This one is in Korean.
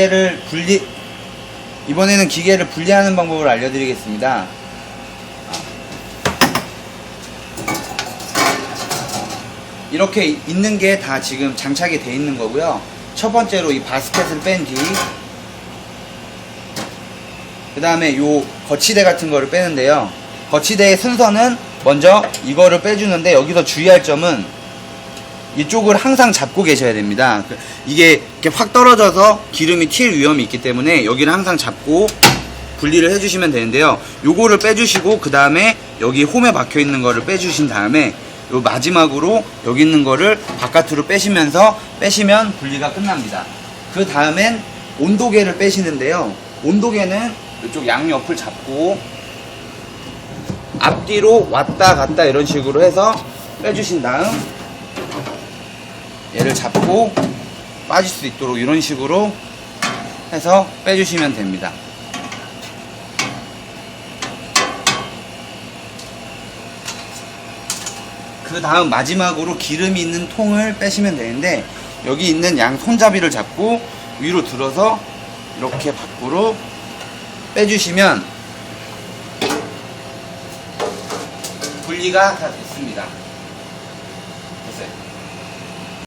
기계를 분리 이번에는 기계를 분리하는 방법을 알려드리겠습니다. 이렇게 있는 게 다 지금 장착이 돼 있는 거고요. 첫 번째로 이 바스켓을 뺀 뒤, 그 다음에 요 거치대 같은 거를 빼는데요. 거치대의 순서는 먼저 이거를 빼주는데 여기서 주의할 점은 이쪽을 항상 잡고 계셔야 됩니다. 그- 이게 이렇게 확 떨어져서 기름이 튈 위험이 있기 때문에 여기를 항상 잡고 분리를 해주시면 되는데요. 요거를 빼주시고 그 다음에 여기 홈에 박혀 있는 거를 빼주신 다음에 요 마지막으로 여기 있는 거를 바깥으로 빼시면서 빼시면 분리가 끝납니다. 그 다음엔 온도계를 빼시는데요. 온도계는 이쪽 양옆을 잡고 앞뒤로 왔다 갔다 이런 식으로 해서 빼주신 다음 얘를 잡고 빠질 수 있도록 이런 식으로 해서 빼주시면 됩니다. 그 다음 마지막으로 기름이 있는 통을 빼시면 되는데 여기 있는 양 손잡이를 잡고 위로 들어서 이렇게 밖으로 빼주시면 분리가 다 됐습니다.